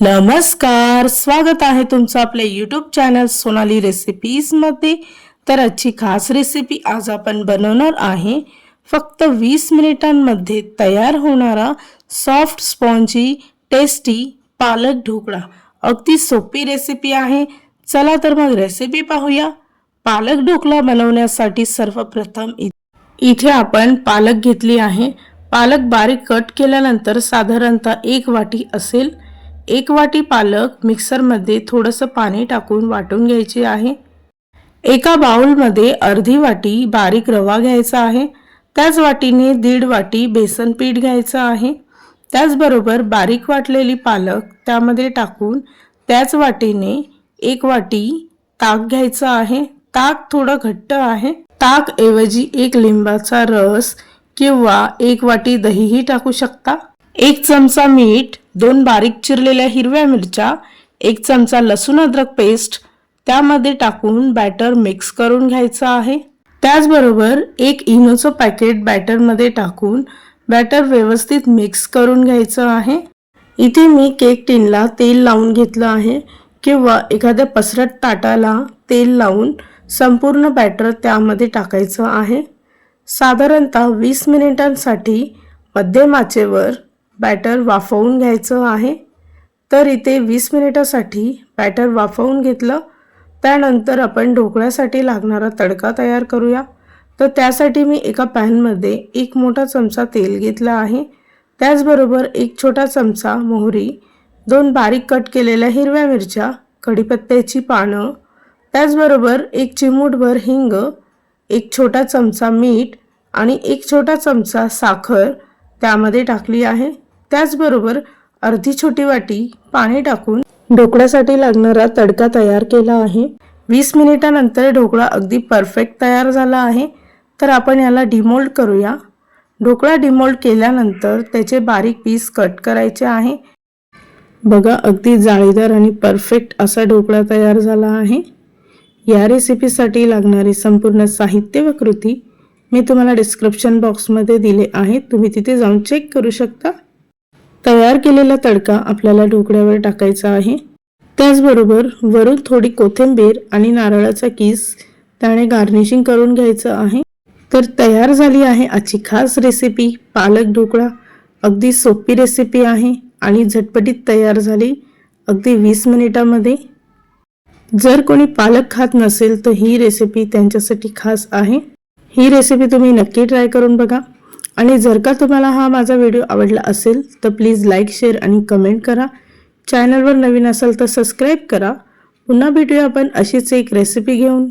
नमस्कार स्वागत आहे तुमचं आपल्या यूट्यूब चॅनल सोनाली रेसिपीजमध्ये तर आजची खास रेसिपी आज आपण बनवणार आहे. फक्त वीस मिनिटांमध्ये तयार होणारा सॉफ्ट स्पॉन्जी टेस्टी पालक ढोकळा. अगदी सोपी रेसिपी आहे. चला तर मग रेसिपी पाहूया. पालक ढोकळा बनवण्यासाठी सर्वप्रथम इ- इथे आपण पालक घेतली आहे. पालक बारीक कट केल्यानंतर साधारणतः एक वाटी असेल. एक वाटी पालक मिक्सरमध्ये थोडंसं पाणी टाकून वाटून घ्यायचे आहे. एका बाउलमध्ये अर्धी वाटी बारीक रवा घ्यायचा आहे. त्याच वाटीने दीड वाटी बेसन पीठ घ्यायचं आहे. त्याचबरोबर बारीक वाटलेली पालक त्यामध्ये टाकून त्याच वाटीने एक वाटी ताक घ्यायचं आहे. ताक थोडं घट्ट आहे. ताक ऐवजी एक लिंबाचा रस किंवा एक वाटी दहीही टाकू शकता. एक चमचा मीठ दोन बारीक चिरलेल्या हिरव्या मिरच्या एक चमचा लसूण अद्रक पेस्ट त्यामध्ये टाकून बॅटर मिक्स करून घ्यायचं आहे. त्याचबरोबर एक इनोचं पॅकेट बॅटरमध्ये टाकून बॅटर व्यवस्थित मिक्स करून घ्यायचं आहे. इथे मी केक टिनला तेल लावून घेतलं आहे किंवा एखाद्या पसरट ताटाला तेल लावून संपूर्ण बॅटर त्यामध्ये टाकायचं आहे. साधारणतः वीस मिनिटांसाठी मध्यम आचेवर बॅटर वाफवून घ्यायचं आहे. तर इथे वीस मिनिटासाठी बॅटर वाफवून घेतलं. त्यानंतर आपण ढोकळ्यासाठी लागणारा तडका तयार करूया. तर त्यासाठी मी एका पॅनमध्ये एक मोठा चमचा तेल घेतला आहे. त्याचबरोबर एक छोटा चमचा मोहरी दोन बारीक कट केलेल्या हिरव्या मिरच्या कढीपत्त्याची पानं त्याचबरोबर एक चिमूटभर हिंग एक छोटा चमचा मीठ आणि एक छोटा चमचा साखर त्यामध्ये टाकली आहे. त्याचबरोबर अर्धी छोटी वाटी पाणी टाकून ढोकळ्यासाठी लागणारा तडका तयार केला आहे. वीस मिनिटानंतर ढोकळा अगदी परफेक्ट तयार झाला आहे. तर आपण याला डिमोल्ड करूया. ढोकळा डिमोल्ड केल्यानंतर त्याचे बारीक पीस कट करायचे आहे. बघा अगदी जाळीदार आणि परफेक्ट असा ढोकळा तयार झाला आहे. या रेसिपीसाठी लागणारे संपूर्ण साहित्य व कृती मी तुम्हाला डिस्क्रिप्शन बॉक्समध्ये दिले आहे तुम्ही तिथे जाऊन चेक करू शकता. तयार केलेला तडका आपल्याला ढोकळ्यावर टाकायचा आहे. त्याचबरोबर वरून थोडी कोथिंबीर आणि नारळाचा किस त्याने गार्निशिंग करून घ्यायचं आहे. तर तयार झाली आहे आजची खास रेसिपी पालक ढोकळा अगदी सोपी रेसिपी आहे आणि झटपटीत तयार झाली अगदी वीस मिनिटामध्ये. जर कोणी पालक खात नसेल तर ही रेसिपी त्यांच्यासाठी खास आहे. ही रेसिपी तुम्ही नक्की ट्राय करून बघा. आणि जर का तुम्हाला हा माझा व्हिडिओ आवडला असेल तर प्लीज लाईक शेअर आणि कमेंट करा. चॅनलवर नवीन असाल तर सबस्क्राईब करा. पुन्हा भेटूया आपण अशीच एक रेसिपी घेऊन.